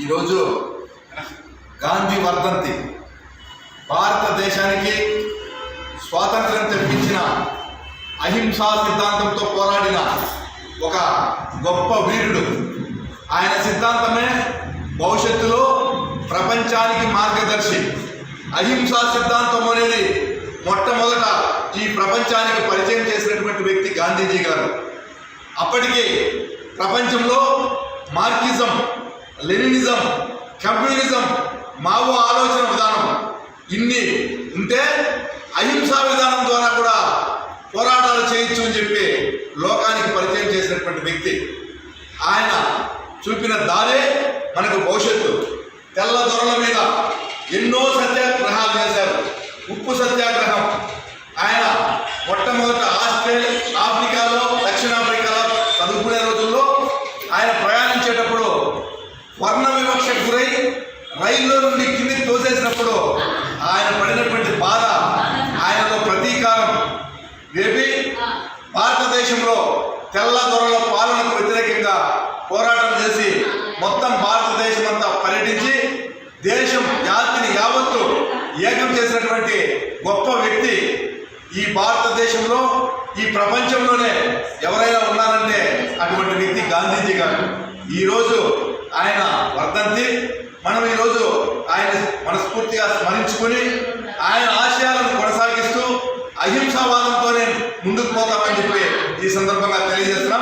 ఈరోజు గాంధీ వర్ధంతి. భారతదేశానికి స్వాతంత్రం తెప్పించిన అహింసా సిద్ధాంతంతో పోరాడిన ఒక గొప్ప వీరుడు. ఆయన సిద్ధాంతమే భవిష్యత్తులో ప్రపంచానికి మార్గదర్శి. అహింసా సిద్ధాంతం అనేది మొట్టమొదట ఈ ప్రపంచానికి పరిచయం చేసినటువంటి వ్యక్తి గాంధీజీ గారు. అప్పటికే ప్రపంచంలో మార్కిజం లెనినిజం కమ్యూనిజం మావో ఆలోచన విధానం ఇన్ని ఉంటే అహింసా విధానం ద్వారా కూడా పోరాటాలు చేయొచ్చు అని చెప్పి లోకానికి పరిచయం చేసినటువంటి వ్యక్తి. ఆయన చూపిన దారే మనకు భవిష్యత్తు. తెల్ల దొరల మీద ఎన్నో సత్యాగ్రహాలు చేశారు. ఉప్పు సత్యాగ్రహం. ఆయన మొట్టమొదట ఆస్ట్రేలియా ఆఫ్రికాలో దక్షిణాఫ్రికాలో చదువుకునే రోజుల్లో ఆయన ప్రయాణం వర్ణ వివక్షకు గురై రైల్లో నుండి కింది తోసేసినప్పుడు ఆయన పడినటువంటి బాధ ఆయనలో ప్రతీకారం. రేపి భారతదేశంలో తెల్ల దొరల పాలనకు వ్యతిరేకంగా పోరాటం చేసి మొత్తం భారతదేశం అంతా పర్యటించి దేశం జాతిని యావత్తు ఏకం చేసినటువంటి గొప్ప వ్యక్తి ఈ భారతదేశంలో ఈ ప్రపంచంలోనే ఎవరైనా ఉన్నారంటే అటువంటి వ్యక్తి గాంధీజీ గారు. ఈరోజు ఆయన వర్ధంతి. మనం ఈరోజు ఆయన మనస్ఫూర్తిగా స్మరించుకుని ఆయన ఆశయాలను కొనసాగిస్తూ అహింసావాదంతోనే ముందుకు పోతామని చెప్పి ఈ సందర్భంగా తెలియజేస్తున్నాం.